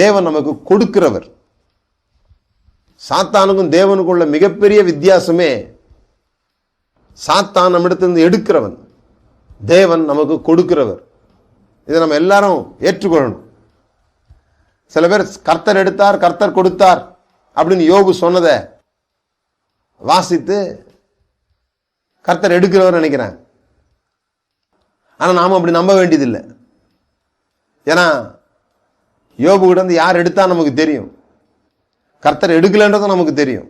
தேவன் நமக்கு கொடுக்கிறவர். சாத்தானுக்கும் தேவனுக்கும் உள்ள மிகப்பெரிய வித்தியாசமே சாத்தான் நம்மிடத்திலிருந்து எடுக்கிறவன். தேவன் நமக்கு கொடுக்கிறவர். இதை நம்ம எல்லாரும் ஏற்றுக்கொள்ளணும். சில பேர் கர்த்தர் எடுத்தார் கர்த்தர் கொடுத்தார் அப்படின்னு யோபு சொன்னதை வாசித்து கர்த்தர் எடுக்கிறவர் நினைக்கிறேன் ஆனால் நாம் அப்படி நம்ப வேண்டியதில்லை. ஏன்னா யோபு கிட்டேருந்து யார் எடுத்தா நமக்கு தெரியும்? கர்த்தர் எடுக்கலன்றதும் நமக்கு தெரியும்.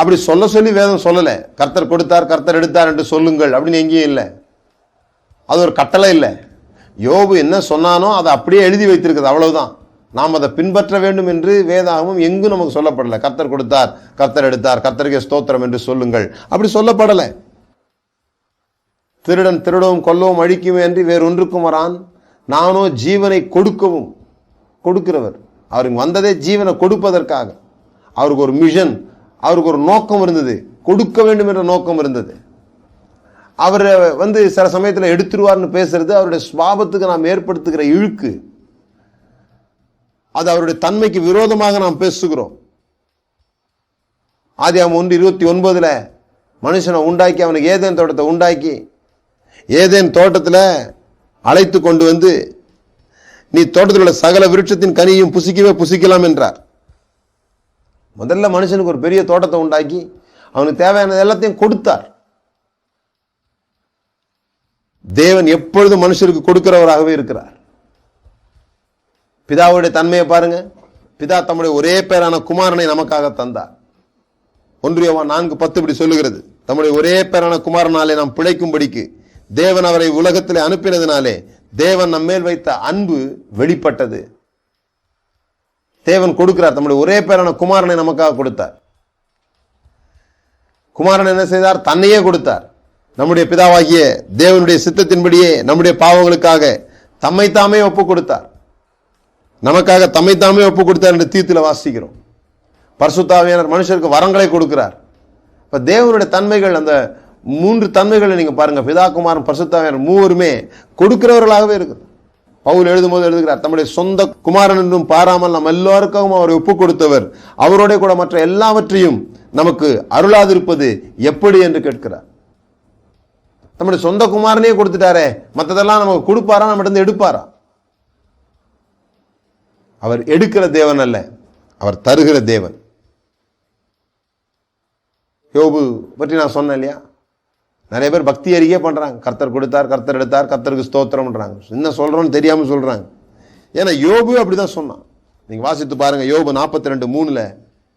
அப்படி சொல்ல சொல்லி வேதம் சொல்லலை. கர்த்தர் கொடுத்தார் கர்த்தர் எடுத்தார் என்று சொல்லுங்கள் அப்படின்னு எங்கேயும் இல்லை. அது ஒரு கட்டளை இல்லை. யோபு என்ன சொன்னானோ அதை அப்படியே எழுதி வைத்திருக்குது அவ்வளவுதான். நாம் அதை பின்பற்ற வேண்டும் என்று வேதாகமும் எங்கும் நமக்கு சொல்லப்படலை. கர்த்தர் கொடுத்தார் கர்த்தர் எடுத்தார் கர்த்தருக்கே ஸ்தோத்திரம் என்று சொல்லுங்கள். அப்படி சொல்லப்படலை. திருடன் திருடவும் கொல்லவும் அழிக்குமே என்று வேறொன்றுக்கும் வரான். நானோ ஜீவனை கொடுக்கவும் கொடுக்கிறவர். அவருக்கு வந்ததே ஜீவனை கொடுப்பதற்காக. அவருக்கு ஒரு மிஷன் அவருக்கு ஒரு நோக்கம் இருந்தது. கொடுக்க வேண்டும் என்ற நோக்கம் இருந்தது. அவர் வந்து சில சமயத்தில் எடுத்துருவார்னு பேசுறது அவருடைய சுவாபத்துக்கு நாம் ஏற்படுத்துகிற இழுக்கு. அது அவருடைய தன்மைக்கு விரோதமாக நாம் பேசுகிறோம். ஆதியாம் ஒன்று இருபத்தி ஒன்பதில் மனுஷனை உண்டாக்கி அவனுக்கு ஏதேன் தோட்டத்தை உண்டாக்கி ஏதேன் தோட்டத்தில் அழைத்து கொண்டு வந்து நீ தோட்டத்தில் உள்ள சகல விருட்சத்தின் கனியும் புசிக்கவே புசிக்கலாம் என்றார். முதல்ல மனுஷனுக்கு ஒரு பெரிய தோட்டத்தை உண்டாக்கி அவனுக்கு தேவையானது எல்லாத்தையும் கொடுத்தார். தேவன் எப்பொழுதும் மனுஷருக்கு கொடுக்கிறவராகவே இருக்கிறார். பிதாவுடைய தன்மையை பாருங்க. பிதா தம்முடைய ஒரே பேரான குமாரனை நமக்காக தந்தார். ஒன்றியவா நான்கு பத்து இப்படி சொல்லுகிறது. தம்முடைய ஒரே பேரான குமாரனாலே நாம் பிழைக்கும்படிக்கு தேவன் அவரை உலகத்திலே அனுப்பினதினாலே தேவன் நம்மேல் வைத்த அன்பு வெளிப்பட்டது. தேவன் கொடுக்கிறார். தம்முடைய ஒரே பேரான குமாரனை நமக்காக கொடுத்தார். குமாரன் என்ன செய்தார்? தன்னையே கொடுத்தார். நம்முடைய பிதாவாகிய தேவனுடைய சித்தத்தின்படியே நம்முடைய பாவங்களுக்காக தம்மைத்தாமே ஒப்பு கொடுத்தார். நமக்காக தம்மைத்தாமே ஒப்பு கொடுத்தார் என்று தீர்த்தில் வாசிக்கிறோம். பரிசுத்தாவியானர் மனுஷருக்கு வரங்களை கொடுக்கிறார். இப்ப தேவனுடைய தன்மைகள் அந்த மூன்று தன்மைகளை நீங்கள் பாருங்க. பிதா குமாரன் மூவருமே கொடுக்கிறவர்களாகவே இருக்குது. பவுல் எழுதும்போது எழுதுகிறார் தம்முடைய சொந்த குமாரன் என்றும் பாராமல் நம் எல்லோருக்கும் அவரை ஒப்பு கொடுத்தவர். அவரோட கூட மற்ற எல்லாவற்றையும் நமக்கு அருளாதிருப்பது எப்படி? என்று கேட்கிறார். தம்முடைய சொந்த குமாரனே கொடுத்துட்டாரே. மற்றதெல்லாம் நமக்கு கொடுப்பாரா? நம்மகிட்ட எடுப்பாரா? அவர் எடுக்கிற தேவன் அல்ல. அவர் தருகிற தேவன். யோபு பற்றி நான் சொன்னேன் இல்லையா? நிறைய பேர் பக்தி அறிக்கை பண்ணுறாங்க கர்த்தர் கொடுத்தார் கர்த்தர் எடுத்தார் கர்த்தருக்கு ஸ்தோத்திரம்ன்றாங்க. என்ன சொல்கிறோன்னு தெரியாமல் சொல்கிறாங்க ஏன்னா யோபு அப்படிதான் சொன்னான். நீங்கள் வாசித்து பாருங்கள் யோபு நாற்பத்தி ரெண்டு மூணில்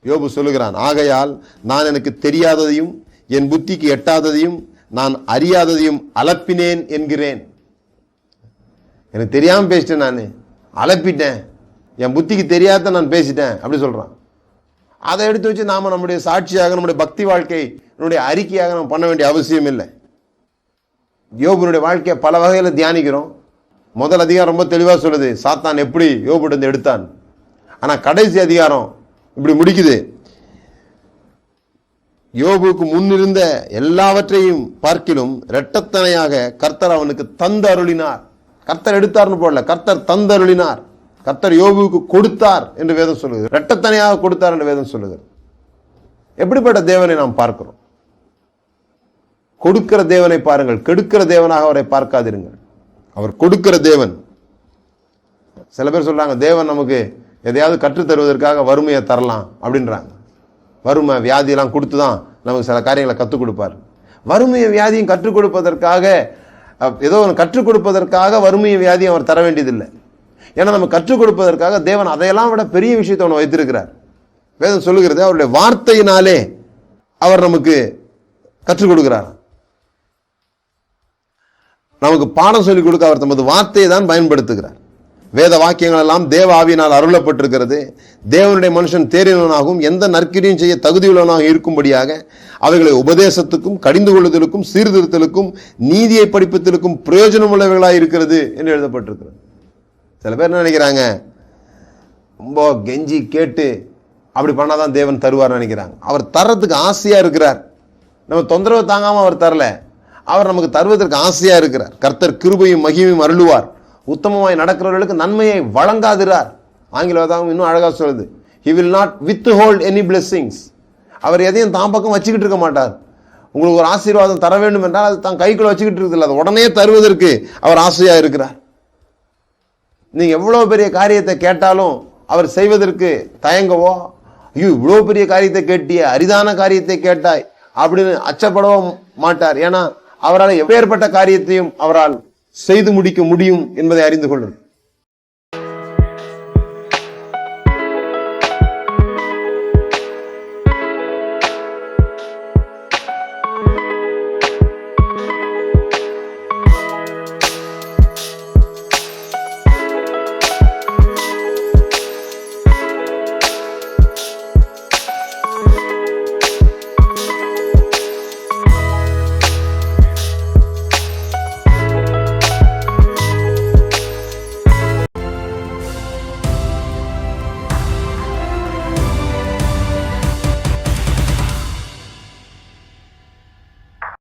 யோபு சொல்லுகிறான் ஆகையால் நான் எனக்கு தெரியாததையும் என் புத்திக்கு எட்டாததையும் நான் அறியாததையும் அலப்பினேன் என்கிறேன். எனக்கு தெரியாமல் பேசிட்டேன் நான். அலப்பிட்டேன் என் புத்திக்கு தெரியாத நான் பேசிட்டேன் அப்படி சொல்கிறான் அதை எடுத்து வச்சு நாம் நம்முடைய சாட்சியாக நம்முடைய பக்தி வாழ்க்கை அறிக்கையாக நம்ம பண்ண வேண்டிய அவசியம் இல்லை. யோபுனுடைய வாழ்க்கையை பல வகையில் தியானிக்கிறோம். முதல் அதிகாரம் ரொம்ப தெளிவாக சொல்லுது சாத்தான் எப்படி யோபுட்டு எடுத்தான். ஆனால் கடைசி அதிகாரம் இப்படி முடிக்குது. யோபுக்கு முன்னிருந்த எல்லாவற்றையும் பார்க்கிலும் இரட்டத்தனையாக கர்த்தர் அவனுக்கு தந்து அருளினார். கர்த்தர் எடுத்தார்னு போடல கர்த்தர் தந்து அருளினார். கர்த்தர் யோபுவுக்கு கொடுத்தார் என்று வேதம் சொல்லுகிறது இரட்டத்தனையாக கொடுத்தார் என்று வேதம் சொல்லுகிறது எப்படிப்பட்ட தேவனை நாம் பார்க்கிறோம்? கொடுக்கிற தேவனை பாருங்கள். கெடுக்கிற தேவனாக அவரை பார்க்காதிருங்கள். அவர் கொடுக்கிற தேவன். சில பேர் சொல்கிறாங்க தேவன் நமக்கு எதையாவது கற்றுத் தருவதற்காக வறுமையை தரலாம் அப்படின்றாங்க. வறுமை வியாதியெல்லாம் கொடுத்து தான் நமக்கு சில காரியங்களை கற்றுக் கொடுப்பார். வறுமையை வியாதியும் கற்றுக் கொடுப்பதற்காக ஏதோ ஒன்று கற்றுக் கொடுப்பதற்காக வறுமையை வியாதியும் அவர் தர வேண்டியதில்லை. ஏன்னா நம்ம கற்றுக் கொடுப்பதற்காக தேவன் அதையெல்லாம் விட பெரிய விஷயத்தை ஒன்று வைத்திருக்கிறார். வேதம் சொல்லுகிறது அவருடைய வார்த்தையினாலே அவர் நமக்கு கற்றுக் கொடுக்கிறார் நமக்கு பாடம் சொல்லிக் கொடுக்க அவர் தமது வார்த்தையை தான் பயன்படுத்துகிறார். வேத வாக்கியங்கள் எல்லாம் தேவ ஆவியினால் அருளப்பட்டிருக்கிறது. தேவனுடைய மனுஷன் தேறினவனாகவும் எந்த நற்கிரியும் செய்ய தகுதியுள்ளவனாக இருக்கும்படியாக அவைகளை உபதேசத்துக்கும் கடிந்து கொள்ளுதலுக்கும் சீர்திருத்தலுக்கும் நீதியை படிப்பதற்கும் பிரயோஜனமுள்ளவைகளாக இருக்கிறது என்று எழுதப்பட்டிருக்கிறது. சில பேர் என்ன நினைக்கிறாங்க? ரொம்ப கெஞ்சி கேட்டு அப்படி பண்ணால் தான் தேவன் தருவார்னு நினைக்கிறாங்க. அவர் தர்றதுக்கு ஆசையாக இருக்கிறார். நம்ம தொந்தரவு தாங்காமல் அவர் தரல. அவர் நமக்கு தருவதற்கு ஆசையாக இருக்கிறார். கர்த்தர் கிருபையும் மகிமையும் அருளுவார். உத்தமமாய் நடக்கிறவர்களுக்கு நன்மையை வழங்காதிறார் ஆங்கில வேதாகம் இன்னும் அழகாக சொல்லுது. He will not withhold any blessings அவர் எதையும் தான் பக்கம் வச்சுக்கிட்டு இருக்க மாட்டார். உங்களுக்கு ஒரு ஆசீர்வாதம் தர வேண்டும் என்றால் அது தான் கைக்குள்ள வச்சுக்கிட்டு இருக்குது அது உடனே தருவதற்கு அவர் ஆசையாக இருக்கிறார். நீங்கள் எவ்வளோ பெரிய காரியத்தை கேட்டாலும் அவர் செய்வதற்கு தயங்கவோ ஐயோ இவ்வளோ பெரிய காரியத்தை கேட்டிய அரிதான காரியத்தை கேட்டாய் அப்படின்னு அச்சப்படவும் மாட்டார். ஏன்னா அவரால் எப்பேற்பட்ட காரியத்தையும் அவரால் செய்து முடிக்க முடியும் என்பதை அறிந்து கொள்ளும்